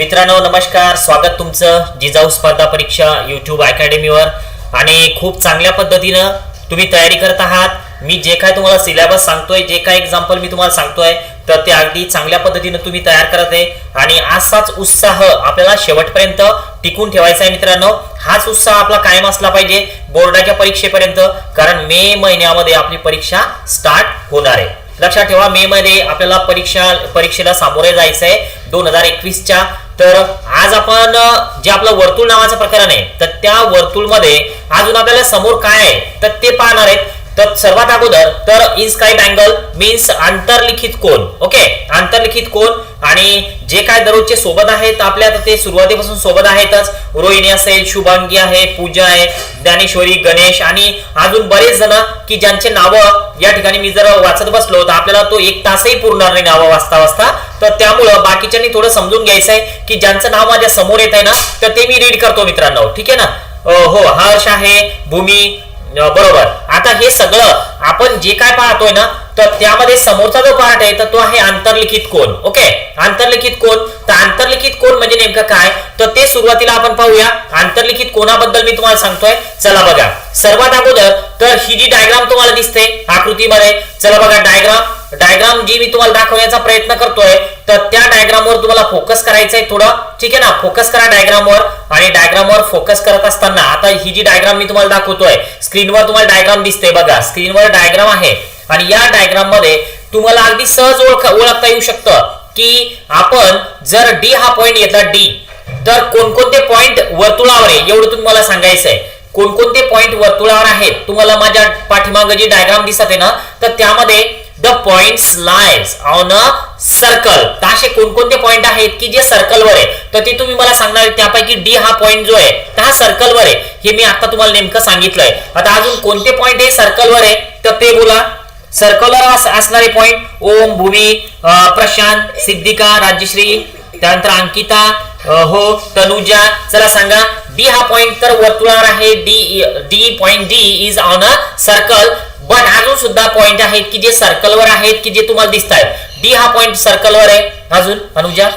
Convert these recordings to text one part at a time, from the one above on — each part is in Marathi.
मित्रांनो नमस्कार. स्वागत तुमचं जिजाऊ स्पर्धा परीक्षा यूट्यूब अकॅडमीवर आणि खूप चांगल्या पद्धतीनं तुम्ही तयारी करत आहात. मी जे काय तुम्हाला सिलेबस सांगतोय जे काय एक्झाम्पल मी तुम्हाला सांगतोय तर ते अगदी चांगल्या पद्धतीनं तुम्ही तयार करत आहे. आणि असाच उत्साह आपल्याला शेवटपर्यंत टिकून ठेवायचा आहे मित्रांनो. हाच उत्साह आपला कायम असला पाहिजे बोर्डाच्या परीक्षेपर्यंत कारण मे महिन्यामध्ये आपली परीक्षा स्टार्ट होणार आहे. लक्षात ठेवा मे मध्ये आपल्याला परीक्षा परीक्षेला सामोरे जायचं आहे दोन हजार एकवीसच्या तर आज आपण जे आपलं वर्तुळ नावाचं प्रकरण आहे तर त्या वर्तुळमध्ये अजून आपल्याला समोर काय आहे तर ते पाहणार आहेत. तर सर्वात अगोदर तर इन्स्क्राईब अँगल मीन्स आंतरलिखित कोण ओके आंतरलिखित कोण आणि जे काय दररोजचे सोबत आहेत आपल्या आता ते सुरुवातीपासून सोबत आहेतच. रोहिणी असेल शुभांगी आहे पूजा आहे ज्ञानेश्वरी गणेश आणि अजून बरेच जण की ज्यांचे नावं या ठिकाणी मी जर वाचत बसलो तर आपल्याला तो एक तासही पूर्ण नाही नावं वाचता वाचता. तर त्यामुळं बाकीच्यांनी थोडं समजून घ्यायचं आहे की ज्यांचं नाव माझ्यासमोर येत आहे ना तर ते मी रीड करतो मित्रांनो. ठीक आहे ना? हो हर्ष आहे भूमी बरोबर. आता हे सगळं आपण जे काय पाहतोय ना तर त्यामध्ये समोरचा जो पार्ट आहे तर तो आहे आंतरलिखित कोण ओके आंतरलिखित कोण तर आंतरलिखित कोण म्हणजे नेमकं काय? तर ते सुरुवातीला आपण पाहूया. आंतरलिखित कोणाबद्दल मी तुम्हाला सांगतोय. चला बघा. सर्वात अगोदर तर ही जी डायग्राम तुम्हाला दिसते आकृतीमध्ये चला बघा डायग्राम डायग्राम जी मी तुम्हाला दाखवण्याचा प्रयत्न करतोय तर त्या डायग्रामवर तुम्हाला फोकस करायचं आहे थोडं. ठीक आहे ना? फोकस करा डायग्राम वर. आणि डायग्राम वर फोकस करत असताना आता ही जी डायग्राम मी तुम्हाला दाखवतोय स्क्रीनवर तुम्हाला डायग्राम दिसते बघा. स्क्रीनवर डायग्राम आहे. आणि या डायग्राममध्ये तुम्हाला अगदी सहज ओळख ओळखता येऊ शकतं की आपण जर डी हा पॉइंट घेतला डी तर कोणकोणते पॉइंट वर्तुळावर आहे? एवढं तुम्हाला सांगायचं आहे कोणकोणते पॉइंट वर्तुळावर आहेत? तुम्हाला माझ्या पाठीमागे जी डायग्राम दिसत आहे ना तर त्यामध्ये the point lies on a circle तर असे कोणकोणते पॉइंट आहेत की जे सर्कलवर आहे? तर ते तुम्ही मला सांगणार त्यापैकी डी हा पॉइंट जो आहे तर हा सर्कलवर आहे. हे मी आता तुम्हाला नेमकं सांगितलंय. आता अजून कोणते पॉइंट हे सर्कलवर आहे? तर ते बोला. सर्क्युलर असणारे पॉइंट ओम भूमी प्रशांत सिद्धिका राज्यश्री त्यानंतर अंकिता हो तनुजा. चला सांगा डी हा पॉइंट तर वर्तुळावर आहे. D D point D is on a circle but अजून सुद्धा पॉइंट आहेत की जे सर्कलवर आहेत की जे तुम्हाला दिसत आहेत डी हा पॉइंट सर्कलवर आहे. अजून अनुजा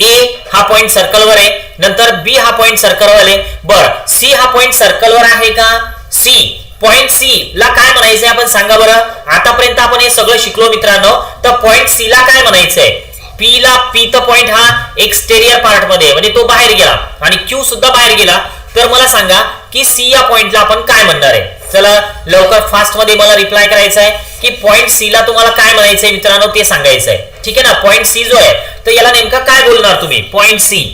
ए हा पॉइंट सर्कलवर आहे. नंतर बी हा पॉइंट सर्कलवर आहे. बर सी हा पॉइंट सर्कलवर आहे का? सी पॉइंट सी ला काय म्हणायचंय आपण सांगा बरं. आतापर्यंत आपण हे सगळं शिकलो मित्रांनो तर पॉइंट सी ला काय म्हणायचंय? पी ला पी तर पॉइंट हा एक्सटेरियर पार्टमध्ये म्हणजे तो बाहेर गेला. आणि क्यू सुद्धा बाहेर गेला. तर मला सांगा की सी या पॉइंटला आपण काय म्हणणार आहे? चला लवकर फास्टमध्ये मला रिप्लाय करायचा आहे की पॉइंट सी ला तुम्हाला काय म्हणायचंय मित्रांनो ते सांगायचं आहे ठीक आहे ना? पॉइंट सी जो आहे तर याला नेमका काय बोलणार तुम्ही? पॉइंट सी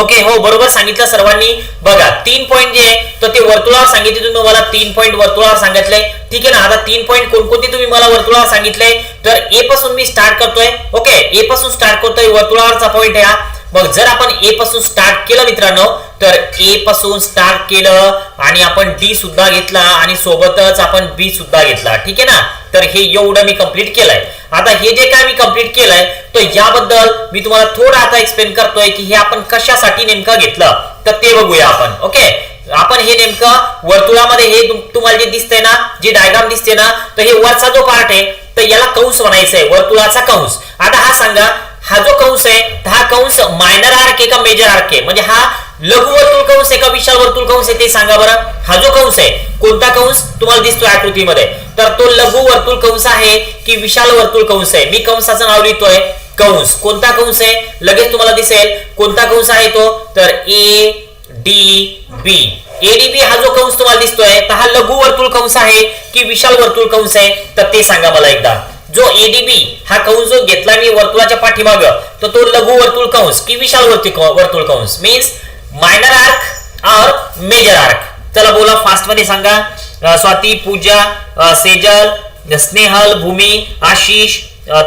ओके हो बरोबर सांगितलं सर्वांनी. बघा तीन पॉईंट जे आहे तर ते वर्तुळावर सांगितले तुम्ही मला तीन पॉईंट वर्तुळावर सांगितले. ठीक आहे ना? आता तीन पॉईंट कोणकोणते तुम्ही मला वर्तुळावर सांगितले? तर ए पासून मी स्टार्ट करतोय. ओके ए पासून स्टार्ट करतोय वर्तुळावरचा पॉईंट आहे हा. मग जर आपण ए पासून स्टार्ट केलं मित्रांनो तर ए पासून स्टार्ट केलं आणि आपण डी सुद्धा घेतला आणि सोबतच आपण बी सुद्धा घेतला. ठीक आहे ना? तर हे एवढं मी कंप्लीट केलंय. आता हे जे काय मी कंप्लीट केलंय तर याबद्दल मी तुम्हाला थोडं आता एक्सप्लेन करतोय की हे आपण कशासाठी नेमकं घेतलं. तर ते बघूया आपण ओके आपण हे नेमकं वर्तुळामध्ये हे तुम्हाला जे दिसतंय ना जे डायग्राम दिसते ना तर हे वरचा जो पार्ट आहे तर याला कंस म्हणायचं आहे वर्तुळाचा कंस. आता हा सांगा हा जो कंस आहे हा कंस मायनर आर्क आहे का मेजर आर्क आहे? म्हणजे हा लघु वर्तुळ कंस आहे का विशाल वर्तुळ कंस आहे ते सांगा बरं. हा जो कंस आहे कोणता कंस? तुम्हाला दिसतोय आकृतीमध्ये. तर तो लघु वर्तुळ कंस आहे की विशाल वर्तुळ कंस आहे? मी कंसाचं नाव लिहितोय कंस. कोणता कंस आहे? लगेच तुम्हाला दिसेल. कोणता कंस आहे तो? तर ए डी बी. एडीबी हा जो कंस तुम्हाला दिसतोय तर हा लघु वर्तुळ कंस आहे की विशाल वर्तुळ कंस आहे? तर ते सांगा मला एकदा. जो एडीबी हा कंस जो घेतला मी वर्तुळाच्या पाठीमाग तर तो लघु वर्तुळ कंस की विशाल वर्तुळ वर्तुळ कंस? मीन्स मायनर आर्क और मेजर आर्क चला बोला फास्टमध्ये सांगा. स्वाती पूजा सेजल स्नेहल भूमी आशिष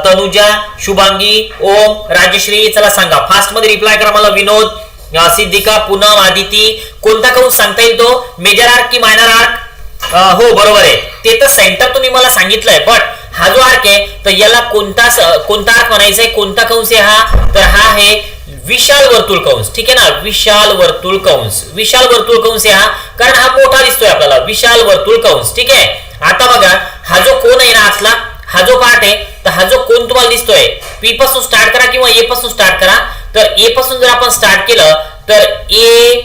तनुजा शुभांगी ओम राजश्री चला सांगा. फास्टमध्ये रिप्लाय करा मला विनोद सिद्धिका पूनम आदिती. कोणता कौन सांगता येईल तो? मेजर आर्क की मायनर आर्क हो बरोबर आहे. ते तर सेंटर तुम्ही मला सांगितलंय बट हा जो आर्क आहे तर याला कोणता कोणता आर्क म्हणायचा आहे कोणता कंस आहे हा? तर हा आहे विशाल वर्तुळ कंस. ठीक आहे ना? विशाल वर्तुळ कंस. विशाल वर्तुळ कंस आहे हा कारण हा मोठा दिसतोय आपल्याला. विशाल वर्तुळ कंस. ठीक आहे? आता बघा हा जो कोण आहे ना आतला हा जो पार्ट आहे तर हा जो कोण तुम्हाला दिसतोय पी पासून स्टार्ट करा किंवा ए पासून स्टार्ट करा. तर ए पासून जर आपण स्टार्ट केलं तर ए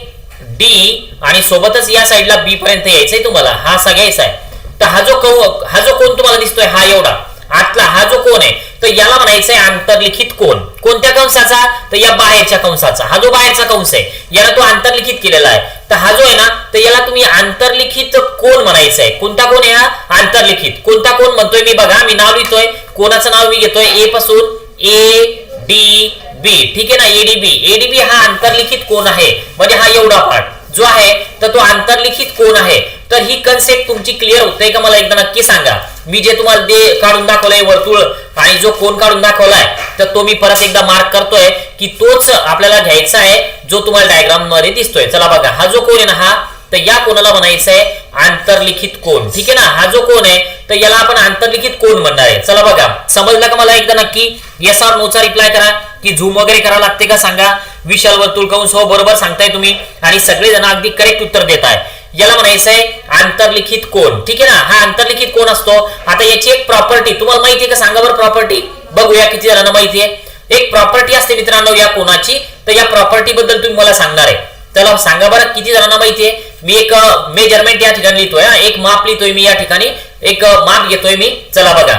डी आणि सोबतच या साईडला बी पर्यंत यायचंय तुम्हाला. हा असा घ्यायचा आहे. तर हा जो कौ हा जो कोण तुम्हाला दिसतोय हा एवढा. आतला हा जो कोण आहे तर याला म्हणायचंय आंतरलिखित कोण? कोणत्या कंसाचा? तर या बाहेरच्या कंसाचा. हा जो बाहेरचा कंस आहे याला तो आंतरलिखित केलेला आहे. तर हा जो आहे ना तर याला तुम्ही आंतरलिखित कोण म्हणायचं आहे कोणता कोण आहे हा? आंतरलिखित. कोणता कोण म्हणतोय मी बघा मी नाव लिहितोय. कोणाचं नाव मी घेतोय? ए पासून ए डी बी ठीक आहे ना? एडीबी एडीबी हा आंतरलिखित कोण आहे? म्हणजे हा एवढा पार्ट जो आहे तर तो आंतरलिखित कोण आहे? तर ही कन्सेप्ट तुमची क्लिअर होते का? मला एकदा नक्की सांगा. मी जे तुम्हाला दे काढून दाखवलंय वर्तुळ आणि जो कोण काढून दाखवलाय तर तो मी परत एकदा मार्क करतोय की तोच आपल्याला घ्यायचा आहे जो तुम्हाला डायग्राममध्ये दिसतोय. चला बघा हा जो कोण आहे ना हा तर या कोणाला म्हणायचं आहे आंतरलिखित कोण. ठीक आहे ना? हा जो कोण आहे तर याला आपण आंतरलिखित कोण म्हणणार आहे. चला बघा समजलं का मला एकदा नक्की? येस आर नोचा रिप्लाय करा. की झूम वगैरे करावं लागते का? सांगा. विशाल वर्तुळ कंस हो बरोबर सांगताय तुम्ही. आणि सगळेजण अगदी करेक्ट उत्तर देत आहे याला म्हणायचंय आंतरलिखित कोण. ठीक आहे ना? हा आंतरलिखित कोण असतो? आता याची एक प्रॉपर्टी तुम्हाला माहिती आहे का? सांगा बरं प्रॉपर्टी बघूया किती जणांना माहिती आहे. एक प्रॉपर्टी असते मित्रांनो या कोणाची तर या प्रॉपर्टी बद्दल तुम्ही मला सांगणार आहे. चला सांगा बरं किती जणांना माहिती आहे? मी एक मेजरमेंट या ठिकाणी लिहितोय एक माप लिहितोय मी या ठिकाणी. एक माप घेतोय मी. चला बघा.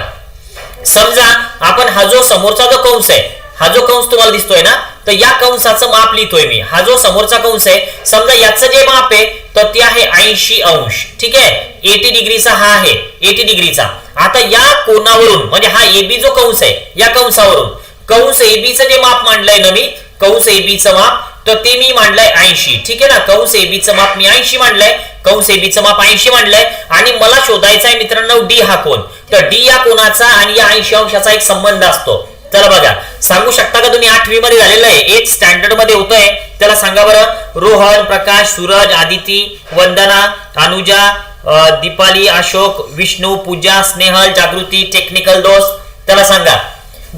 समजा आपण हा जो समोरचा जो कंस आहे हा जो कंस तुम्हाला दिसतोय ना तर या कंसाचं माप लिहितोय मी. हा जो समोरचा कंस आहे समजा याचं जे माप आहे तर ते आहे ऐंशी अंश. ठीक आहे? एटी डिग्रीचा हा आहे. एटी डिग्रीचा. आता या कोणावरून म्हणजे हा एबी जो कंस आहे या कंसावरून कंस एबीचं जे माप मांडलंय ना मी कंस एबीचं माप तर ते मी मांडलंय ऐंशी. ठीक आहे ना? कंस एबीचं माप मी ऐंशी मांडलंय कंस एबीचं माप ऐंशी मांडलंय आणि मला शोधायचा आहे मित्रांनो डी हा कोण तर डी या कोणाचा आणि या ऐंशी अंशाचा एक संबंध असतो. चला बघा. सांगू शकता का तुम्ही? आठवी मध्ये झालेलं आहे. एक स्टँडर्डमध्ये होतोय. त्याला सांगा बरं. रोहन प्रकाश सूरज आदिती वंदना अनुजा दीपाली अशोक विष्णू पूजा स्नेहल जागृती टेक्निकल दोस्त. त्याला सांगा.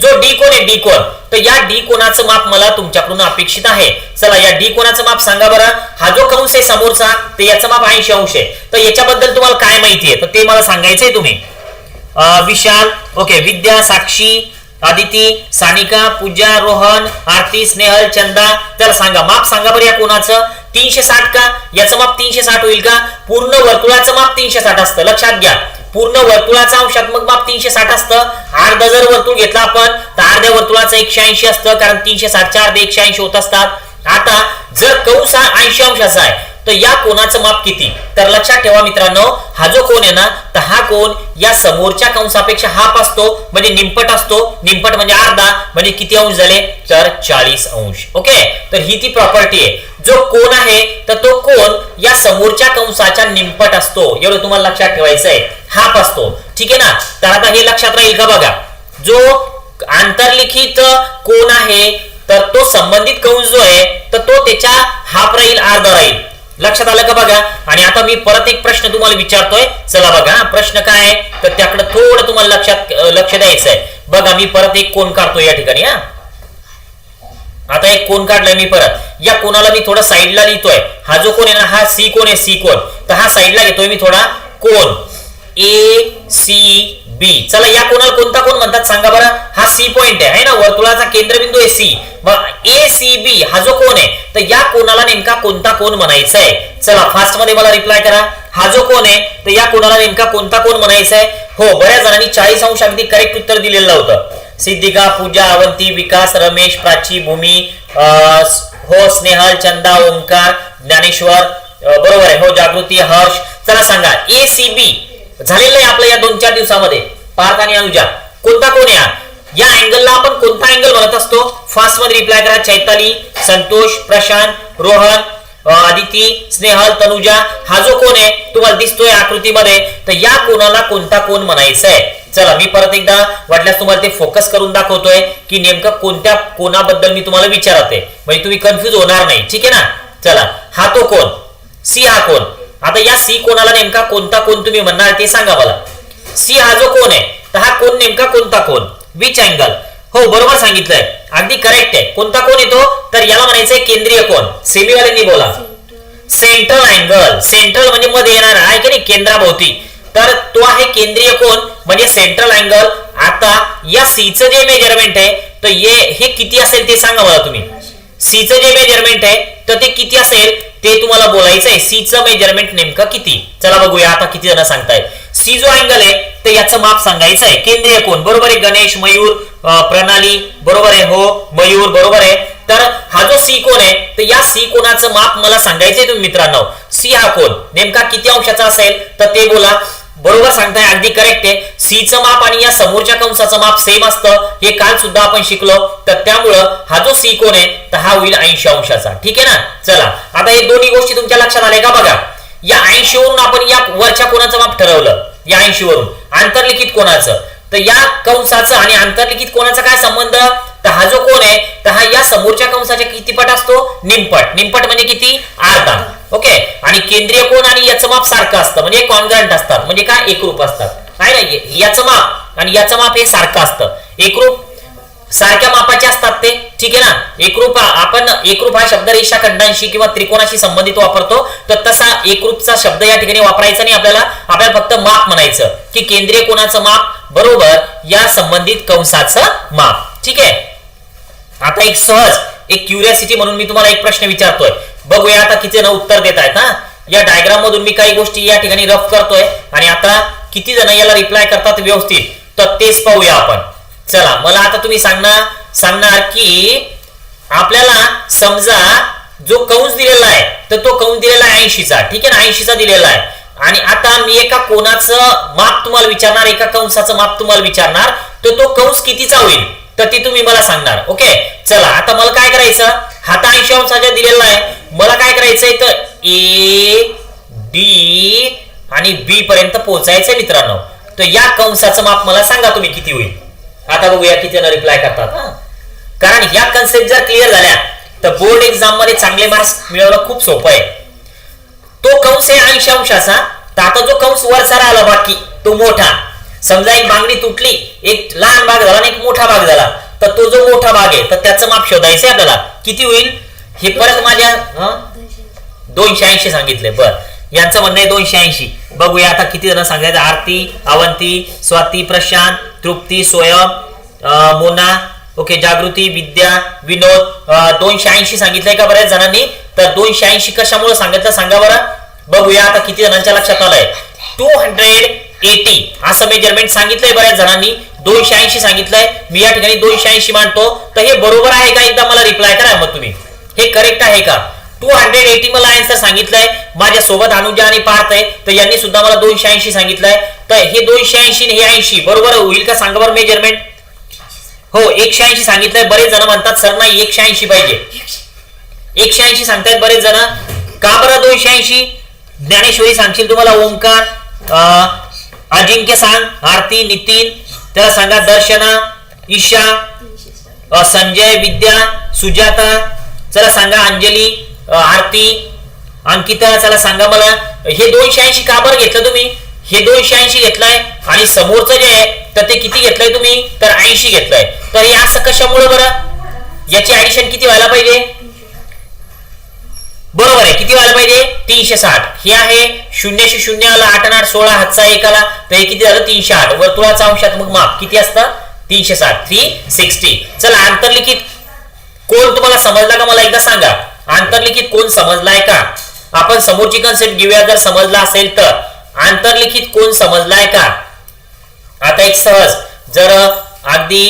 जो डी कोण आहे? डी कोण. तर या डी कोणाचं माप मला तुमच्याकडून अपेक्षित आहे? चला या डी कोणाचं माप सांगा बरं. हा जो कंस आहे समोरचा तर याचं माप ऐंशी अंश आहे. तर याच्याबद्दल तुम्हाला काय माहिती आहे? तर ते मला सांगायचंय तुम्ही. अं, विशाल. ओके विद्या साक्षी आदिती सानिका पूजा रोहन आरती स्नेहल चंदा तर सांगा. माप सांगा बरं या कोणाचं? तीनशे साठ का? याचं माप तीनशे साठ होईल का? पूर्ण वर्तुळाचं माप तीनशे साठ असतं. लक्षात घ्या. पूर्ण वर्तुळाचा अंशात्मक माप तीनशे साठ असतं. अर्ध जर वर्तुळ घेतला आपण तर अर्ध्या वर्तुळाचं एकशे ऐंशी असतं कारण तीनशे साठच्या अर्धे एकशे ऐंशी होत असतात. आता जर कौस हा ऐंशी अंशाचा आहे तर या कोणाचं माप किती? तर लक्षात ठेवा मित्रांनो हा जो कोण आहे ना तर हा कोण या समोरच्या कंसापेक्षा हाफ असतो म्हणजे निंपट असतो. निंपट म्हणजे अर्धा म्हणजे किती अंश झाले? तर चाळीस अंश. ओके? तर ही ती प्रॉपर्टी आहे. जो कोण आहे तर तो कोण या समोरच्या कंसाच्या निंपट असतो. एवढं तुम्हाला लक्षात ठेवायचं आहे हाफ असतो. ठीक आहे ना? तर आता हे लक्षात राहील का बघा? जो आंतरलिखित कोण आहे तर तो संबंधित कंस जो आहे तर तो त्याच्या हाफ राहील अर्धा राहील. लक्षात आलं का बघा? आणि आता मी परत एक प्रश्न तुम्हाला विचारतोय. चला बघा प्रश्न काय आहे? तर त्याकडे थोडं तुम्हाला लक्षात लक्ष द्यायचं आहे. बघा मी परत एक कोण काढतोय या ठिकाणी हा? आता एक कोण काढलाय मी परत. या कोणाला मी थोडा साईडला लिहितोय. हा जो कोण आहे ना हा सी कोण आहे सी कोण. तर हा साईडला घेतोय मी थोडा कोण. ए सी बी चला या कोणाला कोणता कोण म्हणतात सांगा बरं. हा सी पॉइंट आहे है ना? वर्तुळाचा केंद्रबिंदू आहे सी मग ए सी बी हा जो कोण आहे तर या कोणाला नेमका कोणता कोण म्हणायचा आहे चला फास्टमध्ये मला रिप्लाय करा. हा जो कोण आहे तर या कोणाला नेमका कोणता कोण म्हणायचा आहे हो बऱ्याच जणांनी चाळीस अंश अगदी करेक्ट उत्तर दिलेलं होतं. सिद्धिका पूजा अवंती विकास रमेश प्राची भूमी अं, हो स्नेहल चंदा ओंकार ज्ञानेश्वर बरोबर आहे. हो जागृती हर्ष. चला सांगा. ए सी बी झालेलं आहे आपलं या दोन चार दिवसामध्ये. पार्थ आणि अनुजा कोणता कोण या या अँगलला आपण कोणता अँगल म्हणत असतो? फास्टमध्ये रिप्लाय करा चैताली संतोष प्रशांत रोहन आदिती स्नेहल तनुजा हा जो कोण आहे तुम्हाला दिसतोय आकृतीमध्ये तर या कोणाला कोणता कोण म्हणायचा आहे चला मी परत एकदा वाटल्यास तुम्हाला ते फोकस करून दाखवतोय की नेमकं कोणत्या कोणाबद्दल मी तुम्हाला विचारते म्हणजे तुम्ही कन्फ्युज होणार नाही ठीक आहे ना? चला हा तो कोण? सी हा कोण? आता या सी कोणाला नेमका कोणता कोण तुम्ही म्हणणार ते सांगा मला. सी हा जो कोण आहे तर हा कोण नेमका कोणता कोण? विच अँगल हो बरोबर सांगितलंय. अगदी करेक्ट आहे. कोणता कोण येतो? तर याला म्हणायचंय केंद्रीय कोण. सेमीवाल्यांनी बोला. सेंट्रल अँगल सेंट्रल म्हणजे मध्ये येणार आहे की नाही? केंद्राभोवती. तर तो आहे केंद्रीय कोण म्हणजे सेंट्रल अँगल आता या सीचं जे मेजरमेंट आहे तर ये हे किती असेल ते सांगा मला तुम्ही. सीचं जे मेजरमेंट आहे तर ते किती असेल? ते तुम्हाला बोलायचं आहे सीचं मेजरमेंट नेमकं किती? चला बघूया आता किती जण सांगतायत. सी जो अँगल आहे तर याचं माप सांगायचं आहे. केंद्रीय कोण? बरोबर आहे गणेश मयूर प्रणाली बरोबर आहे हो मयूर बरोबर आहे. तर हा जो सी कोण आहे तर या सी कोणाचं माप मला सांगायचंय तुम्ही मित्रांनो. सी हा कोण? नेमका किती अंशाचा असेल? तर ते बोला. बरोबर सांगताय अगदी करेक्ट आहे. सीचं माप आणि या समोरच्या कंसाचं माप सेम असतं. हे काल सुद्धा आपण शिकलो. तर त्यामुळं हा जो सी कोण आहे तर हा होईल ऐंशी अंशाचा. ठीक आहे ना? चला. आता हे दोन्ही गोष्टी तुमच्या लक्षात आल्या का? बघा. या ऐंशी वरून आपण या वरच्या कोणाचं माप ठरवलं? या ऐंशी वरून. आंतरलिखित कोणाचं? तर या कंसाचं आणि आंतरलिखित कोणाचा काय संबंध? तर हा जो कोण आहे तर हा या समोरच्या कंसाच्या किती पट असतो? निमपट. निमपट म्हणजे किती? अर्धा. ओके? आणि केंद्रीय कोण आणि याचं माप सारखं असतं. म्हणजे कॉन्ग्रंट असतात. म्हणजे काय? एकरूप असतात. आहे ना याचं माप आणि याचं माप हे सारखं असतं. एकरूप सारख्या मापाचे असतात ते. ठीक आहे ना? एकरूप आपण एकरूप हा शब्द रेषाखंडांशी किंवा त्रिकोणाशी संबंधित वापरतो तर तसा एकरूपचा शब्द या ठिकाणी वापरायचा नाही आपल्याला आपल्याला फक्त माप म्हणायचं. की केंद्रीय कोणाचं माप बरोबर या संबंधित कंसाचं माप. ठीक आहे? आता एक सहज एक क्युरियासिटी म्हणून मी तुम्हाला एक प्रश्न विचारतोय. बघूया आता किती जण उत्तर देत आहेत ना या डायग्राम मधून मी काही गोष्टी या ठिकाणी रफ करतोय आणि आता किती जण याला रिप्लाय करतात व्यवस्थित? तर तेच पाहूया आपण. चला मला आता तुम्ही सांगणार सांगणार की आपल्याला समजा जो कंस दिलेला आहे तर तो कंस दिलेला आहे ऐंशीचा. ठीक आहे ना? ऐंशीचा दिलेला आहे. आणि आता मी एका कोणाचं माप तुम्हाला विचारणार एका कंसाचं माप तुम्हाला विचारणार तर तो कंस कितीचा होईल? तर ती तुम्ही मला सांगणार. ओके? चला आता मला काय करायचं? हाता ऐंशी अंशाच्या दिलेला आहे मला काय करायचंय? तर ए डी आणि बी पर्यंत पोहोचायचंय मित्रांनो. तर या कंसाचं माप मला सांगा तुम्ही किती होईल. आता बघूया किती जण रिप्लाय करतात हा. कारण या कन्सेप्ट जर क्लिअर झाल्या तर बोर्ड एक्झाममध्ये चांगले मार्क्स मिळवणं खूप सोपं आहे. तो कंस आहे ऐंशी अंशाचा तर आता जो कंस वर आला बाकी तो मोठा. समजा एक बांगडी तुटली एक लहान भाग झाला आणि एक मोठा भाग झाला तर तो जो मोठा भाग आहे तर त्याचं माप शोधायचंय आपल्याला. किती होईल? हे परत माझ्या दोनशे ऐंशी सांगितले बर. यांचं म्हणणं आहे दोनशे ऐंशी. बघूया आता किती जण सांगायचं. आरती अवंती स्वाती प्रशांत तृप्ती स्वयं मोना ओके जागृती विद्या विनोद दोनशे ऐंशी सांगितलंय का बऱ्याच जणांनी? तर दोनशे ऐंशी कशामुळे सांगितलं सांगा बरं? बघूया आता किती जणांच्या लक्षात आलंय. टू हंड्रेड एटी असं मेजरमेंट सांगितलंय बऱ्याच जणांनी. दोनशे ऐंशी सांगितलंय. मी या ठिकाणी दोनशे ऐंशी मानतो तर हे बरोबर आहे का? एकदा मला रिप्लाय करा मग तुम्ही. हे करेक्ट आहे का? टू हंड्रेड एटी मला आन्सर सांगितलंय. माझ्या सोबत अनुजा आणि पार्थ आहे. तर यांनी सुद्धा मला दोनशे ऐंशी सांगितलंय. तर हे दोनशे ऐंशी हे ऐंशी बरोबर होईल का? सांगा बरं मेजरमेंट हो एकशे ऐंशी सांगितलंय बरेच जण म्हणतात सर नाही एकशे ऐंशी पाहिजे. एकशे ऐंशी सांगतायत बरेच जण. का बरं दोनशे ऐंशी? ज्ञानेश्वरी सांगशील तुम्हाला ओंकार अजिंक्य सांग आरती नितीन त्याला सांगा दर्शना ईशा संजय विद्या सुजाता चला सांगा अंजली आरती अंकिता चला सांगा मला. हे दोनशे ऐंशी का बरं घेतलं तुम्ही? हे दोनशे ऐंशी घेतलंय आणि समोरचं जे आहे तर ते किती घेतलंय तुम्ही? तर ऐंशी घेतलंय. तर हे असं कशामुळे बरं? याची ऍडिशन किती व्हायला पाहिजे? बरोबर आहे. किती व्हायला पाहिजे? तीनशे साठ. हे आहे शून्यशे शून्य आला आठ आठ सोळा हातचा एक आला. तर हे किती झालं? तीनशे आठ. वर्तुळाचा अंशात्मक माप किती असतं? तीनशे साठ. Three sixty. चला आंतरलिखित कोण तुम्हाला समजला का? मला एकदा सांगा. आंतरलिखित कोण समजलाय का? आपण समोरची कन्सेप्ट घेऊया. जर समजला असेल तर. आंतरलिखित कोण समजलाय का? आता एक सहज जर अगदी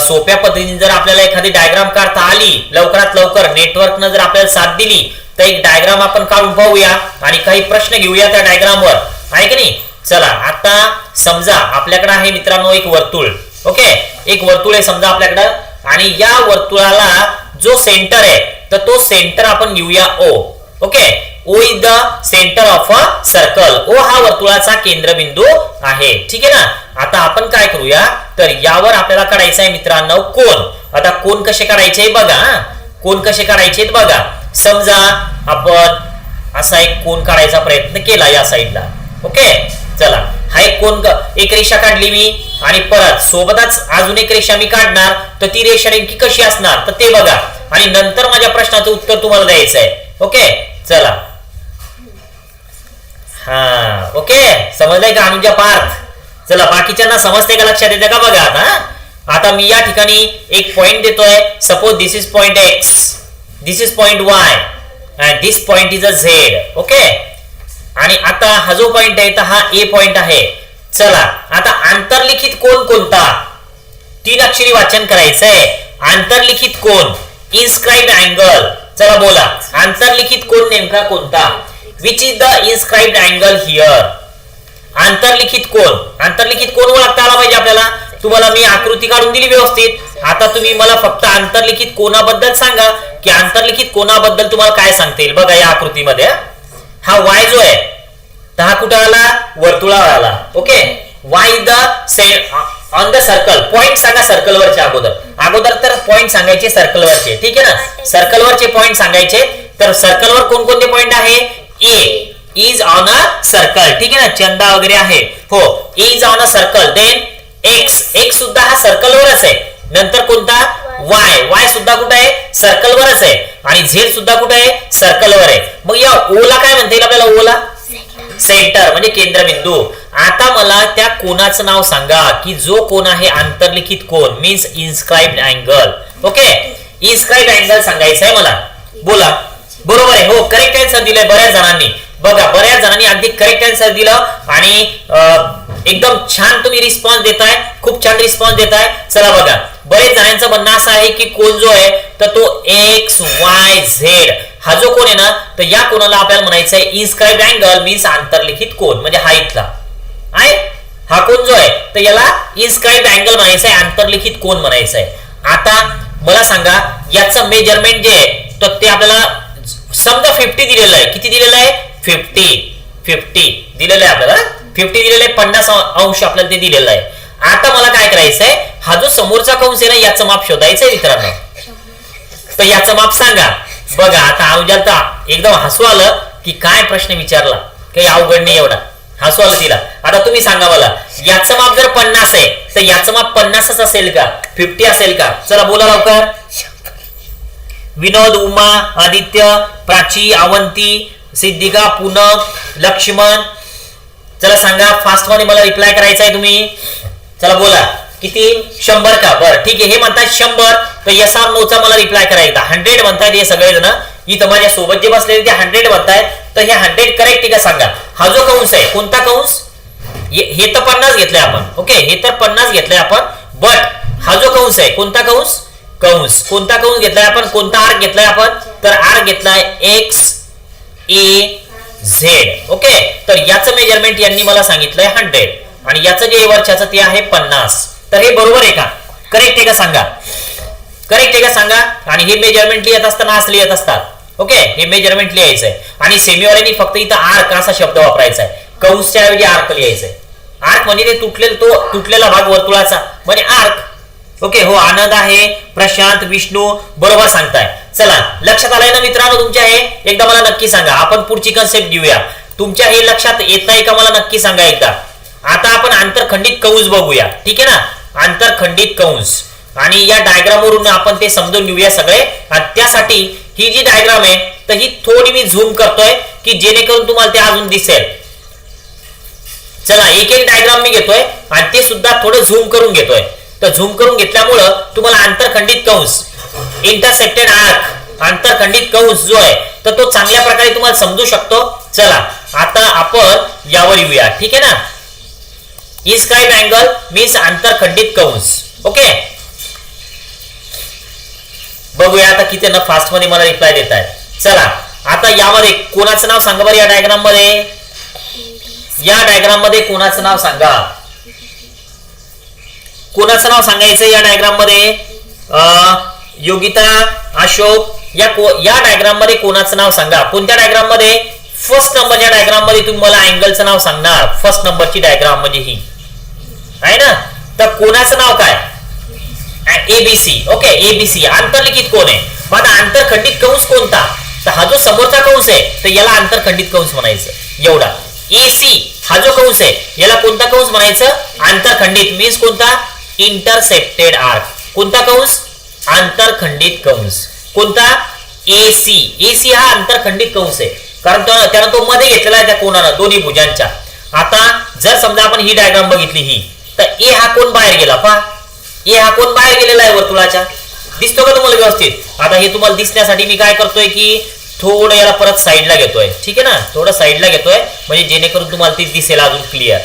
सोप्या पद्धतीने जर आपल्याला एखादी डायग्राम काढता आली लवकरात लवकर नेटवर्कनं जर आपल्याला साथ दिली तर एक डायग्राम आपण काढून पाहूया आणि काही प्रश्न घेऊया त्या डायग्रामवर आहे की नाही? चला आता समजा आपल्याकडे आहे मित्रांनो एक वर्तुळ ओके? एक वर्तुळ आहे समजा आपल्याकडं आणि या वर्तुळाला जो सेंटर आहे तर तो सेंटर आपण घेऊया O okay? O is the centre of a circle O हा वर्तुळाचा केंद्रबिंदू आहे. ठीक आहे ना? आता आपण काय करूया? तर यावर आपल्याला काढायचं आहे मित्रांनो कोण आता कोण कसे काढायचे बघा कोण कसे काढायचे बघा. समजा आपण असा एक कोण काढायचा प्रयत्न केला या साईडला. ओके? चला. हा एक कोण एक रेषा काढली मी आणि परत सोबतच अजून एक रेषा मी काढणार. तर ती रेषा नेमकी कशी असणार? तर ते बघा. आणि नंतर माझ्या प्रश्नाचं उत्तर तुम्हाला द्यायचं आहे. ओके? चला. हा ओके. समजलंय का अनुजा पार्थ? चला बाकीच्यांना समजते का लक्षात येते का बघा आता आता मी या ठिकाणी एक पॉइंट देतोय. Suppose this is point X this is point Y and this point is a Z okay? आणि आता हा जो पॉइंट आहे तर हा ए पॉइंट आहे. चला आता आंतरलिखित कोण कोणता? तीन अक्षरी वाचन करायचंय. आंतरलिखित कोण इन्स्क्राईब्ड अँगल चला बोला. आंतरलिखित कोण नेमका कोणता? Which is the inscribed angle here आंतरलिखित कोण आंतरलिखित कोण ओळखता आला पाहिजे आपल्याला? तुम्हाला मी आकृती काढून दिली व्यवस्थित. आता तुम्ही मला फक्त आंतरलिखित कोणाबद्दल सांगा. की आंतरलिखित कोणाबद्दल तुम्हाला काय सांगता येईल? बघा या आकृतीमध्ये. हा वाय जो आहे तर हा कुठं आला? वर्तुळावर आला. Okay why the sent on the circle point सांगा सर्कलवरचे अगोदर. अगोदर तर पॉइंट सांगायचे सर्कलवरचे ठीक आहे ना? सर्कलवरचे पॉइंट सांगायचे. तर सर्कलवर कोणकोणते पॉइंट आहे? A is on a circle ठीक आहे ना? चंदा वगैरे आहे. O is on a circle then X X सुद्धा हा सर्कलवरच आहे. नंतर कोणता? वाय वाय सुद्धा कुठं आहे? सर्कलवरच आहे. आणि झेड सुद्धा कुठं आहे? सर्कलवर आहे. मग या ओला काय म्हणता येईल आपल्याला? ओला सेंटर म्हणजे केंद्रबिंदू. आता मला त्या कोणाचं नाव सांगा की जो कोण आहे आंतरलिखित कोण means inscribe angle okay inscribe angle सांगायचं आहे मला. बोला. बरोबर आहे. हो करेक्ट आन्सर दिलंय बऱ्याच जणांनी. बघा बऱ्याच जणांनी अगदी करेक्ट आन्सर दिलं आणि एकदम छान तुम्ही रिस्पॉन्स देताय. खूप छान रिस्पॉन्स देताय. चला बघा. बरेच जणांचं म्हणणं असं आहे की कोण जो आहे तर तो एक्स वाय झेड हा जो कोण आहे ना तर या कोणाला आपल्याला म्हणायचं आहे इन्स्क्राईब अँगल मीन्स आंतरलिखित कोण म्हणजे हा इथला आहे हा कोण जो आहे तर याला इन्स्क्राईब अँगल म्हणायचंय आहे आंतरलिखित कोण म्हणायचं आहे आता मला सांगा याचं मेजरमेंट जे आहे तर ते आपल्याला समजा फिफ्टी दिलेलं आहे. किती दिलेलं आहे? फिफ्टी फिफ्टी दिलेलं आहे आपल्याला. फिफ्टी दिलेलं आहे पन्नास अंश आपल्याला ते दिलेलं आहे. आता मला काय करायचं आहे हा जो समोरचा कंस आहे ना याचं माप शोधायचं आहे मित्रांनो. तर याचं माप सांगा. बघा आता अवजालता एकदम हसू आलं की काय प्रश्न विचारला. काही अवघड नाही एवढा. हसू आलं तिला. आता तुम्ही सांगा मला. याचं माप जर पन्नास आहे तर याचं माप पन्नासच असेल का? फिफ्टी असेल का? चला बोला लवकर. विनोद उमा आदित्य प्राची अवंती सिद्धिका पूनम लक्ष्मण. चला सांगा फास्टमध्ये मला रिप्लाय करायचा आहे तुम्ही. चला बोला. किती? शंभर का? बरं ठीक आहे. हे म्हणतात शंभर. तर यस आर नोचा मला रिप्लाय करायचा हंड्रेड म्हणतात हे सगळेजण. इथं माझ्या सोबत जे बसलेले ते हंड्रेड म्हणतायत. तर हे हंड्रेड करेक्ट आहे का सांगा. हा जो कंस आहे कोणता कंस? हे हे तर पन्नास घेतलंय आपण. ओके हे तर पन्नास घेतलंय आपण. बट हा जो कंस आहे कोणता कंस? कंस. कोणता कंस घेतलाय आपण? कोणता आर घेतलाय आपण? तर आर घेतलाय एक्स ए झेड ओके तर याचं मेजरमेंट यांनी मला सांगितलंय हंड्रेड आणि याचं जे वर्षाचं ते आहे पन्नास. तर हे बरोबर आहे का? करेक्ट आहे का सांगा? करेक्ट आहे का सांगा? आणि हे मेजरमेंट लिहित असताना असं लिहित असतात. ओके हे मेजरमेंट लिहायचंय. आणि सेमीवाल्यांनी फक्त इथं आर्क असा शब्द वापरायचा आहे कंसच्या ऐवजी आर्क लिहायचंय. आर्क म्हणजे ते तुटलेला तो तुटलेला भाग वर्तुळाचा. म्हणजे आर्क ओके हो आनंद आहे प्रशांत विष्णू बरोबर सांगताय. चला लक्षात आलंय ना मित्रांनो तुमच्या हे? एकदा मला नक्की सांगा आपण पुढची कन्सेप्ट घेऊया. तुमच्या हे लक्षात येत नाही का मला नक्की सांगा एकदा? आता आपण आंतरखंडित कंस बघूया ठीक आहे ना? आंतरखंडित कंस. आणि या डायग्राम वरून आपण ते समजून घेऊया सगळे. त्यासाठी ही जी डायग्राम आहे तर ही थोडी मी झूम करतोय की जेणेकरून तुम्हाला ते अजून दिसेल. चला एक एक डायग्राम मी घेतोय आणि ते सुद्धा थोडं झूम करून घेतोय. तर झूम करून घेतल्यामुळं तुम्हाला आंतरखंडित कंस इंटरसेप्टेड आर्क आंतरखंडित कंस जो आहे तर तो चांगल्या प्रकारे तुम्हाला समजू शकतो. चला आता आपण यावर येऊया. ठीक आहे ना? इन्स्क्राईब अँगल मीन्स आंतरखंडित कंस. ओके बघूया आता किती ना फास्टमध्ये मला रिप्लाय देत आहे चला आता यामध्ये कोणाचं नाव सांगा बरं या डायग्राममध्ये? या डायग्राममध्ये कोणाचं नाव सांगा? कोणाचं नाव सांगायचं या डायग्राममध्ये? अं, योगिता अशोक या को या डायग्राममध्ये कोणाचं नाव सांगा? कोणत्या डायग्राममध्ये? फर्स्ट नंबरच्या डायग्राममध्ये तुम्ही मला अँगलचं नाव सांगणार. फर्स्ट नंबरची डायग्राम म्हणजे ही. आहे ना? तर कोणाचं नाव काय? एबीसी ओके एबीसी आंतरलिखित कोण आहे? मग आता आंतरखंडित कंस कोणता? तर हा जो समोरचा कंस आहे तर याला आंतरखंडित कंस म्हणायचं. एवढा. एसी हा जो कंस आहे याला कोणता कंस म्हणायचं? आंतरखंडित. मीन्स कोणता? Intercepted arc. कोणता कंस? आंतरखंडित कंस. कोणता? एसी एसी हा आंतरखंडित कंस आहे. कारण तो- त्यानं तो मध्ये घेतलेला आहे त्या कोणानं? दोन्ही भुजांच्या. आता जर समजा आपण ही डायग्राम बघितली ही तर ए हा कोण बाहेर गेला? पहा. ए हा कोण बाहेर गेलेला आहे वर्तुळाच्या? दिसतो का तुम्हाला व्यवस्थित? आता हे तुम्हाला दिसण्यासाठी मी काय करतोय की थोडं याला परत साईडला घेतोय. ठीक आहे ना? थोडं साईडला घेतोय. म्हणजे जेणेकरून तुम्हाला ती दिसेल अजून क्लिअर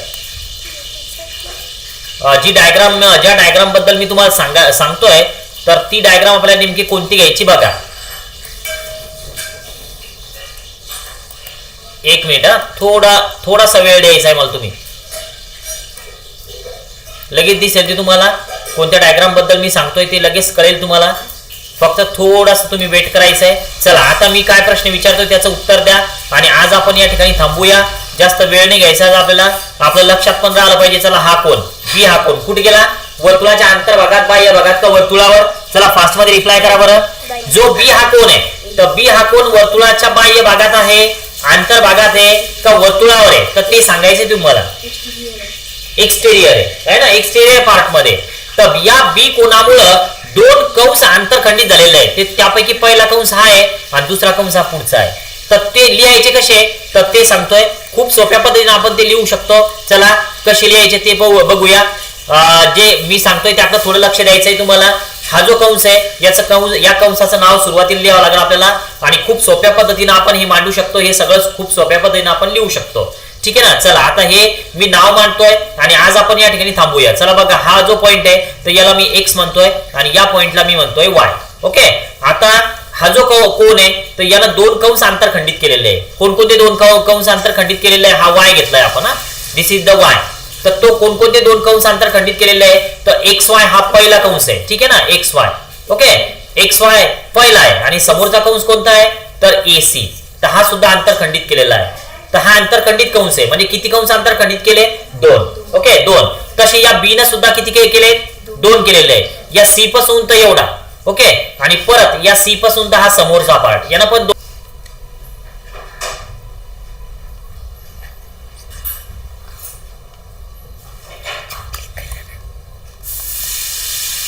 जी डायग्राम ज्या डायग्रामबद्दल मी तुम्हाला सांगा सांगतोय तर ती डायग्राम आपल्याला नेमकी कोणती घ्यायची बघा. एक मिनिट थोडा थोडासा वेळ द्यायचा आहे मला तुम्ही. लगेच दिसेल ते तुम्हाला. कोणत्या डायग्रामबद्दल मी सांगतोय ते लगेच कळेल तुम्हाला. फक्त थोडासा तुम्ही वेट करायचं आहे चला आता मी काय प्रश्न विचारतोय त्याचं उत्तर द्या. आणि आज आपण या ठिकाणी थांबूया. जास्त वेळ नाही घ्यायचा आज आपल्याला. आपल्या लक्षात पण राहिलं पाहिजे चला हा कोण? बी हा कोण? कुठे गेला? वर्तुळाच्या अंतर्भागात बाह्य भागात का वर्तुळावर. चला फास्टमध्ये रिप्लाय करा बरं. जो बी हा कोण आहे? तर बी हा कोण वर्तुळाच्या बाह्य भागात आहे अंतर्भागात आहे का वर्तुळावर आहे? तर ते सांगायचे तुम्हाला. एक्सटेरियर आहे. ना? एक्सटेरियर पार्टमध्ये तर या बी कोणामुळं दोन कंस आंतरखंडित झालेले आहेत? ते त्यापैकी पहिला कंस हा आहे आणि दुसरा कंस हा पुढचा आहे. तर ते लिहायचे कसे? तर ते सांगतोय. खूप सोप्या पद्धतीने आपण ते लिहू शकतो. चला कसे लिहायचे ते बघू- बघूया. जे मी सांगतोय त्याकडे थोडं लक्ष द्यायचंय तुम्हाला. हा जो कंस आहे याचं कंस या कंसाचं नाव सुरुवातीला लिहावं लागेल आपल्याला. आणि खूप सोप्या पद्धतीने आपण हे मांडू शकतो. हे सगळं खूप सोप्या पद्धतीने आपण लिहू शकतो. ठीक आहे ना? चला आता हे मी नाव मांडतोय आणि आज आपण या ठिकाणी थांबूया. चला बघा हा जो पॉइंट आहे तर याला मी एक्स म्हणतोय आणि या पॉइंटला मी म्हणतोय वाय ओके आता हा जो कव कोण आहे तर याला दोन कंस आंतरखंडित केलेले आहे. कोणकोणते दोन क- कंस आंतरखंडित केलेले आहे? हा वाय घेतलाय आपण हा. दिस इज द वाय तर तो कोणकोणते दोन कंस आंतरखंडित केलेले आहे? तर एक्स वाय हा पहिला कंस आहे. ठीक आहे ना? X Y okay X Y पहिला आहे. आणि समोरचा कंस कोणता आहे? तर ए सी तर हा सुद्धा आंतरखंडित केलेला आहे. तर हा आंतरखंडित कंस आहे. म्हणजे किती कंस आंतरखंडित केले? दोन. ओके दोन. तसे या बी न सुद्धा किती केले? दोन केलेले आहे. या सी पासून तर एवढा. ओके? आणि परत या सी पासून तर हा समोरचा पार्ट यानं पण दोन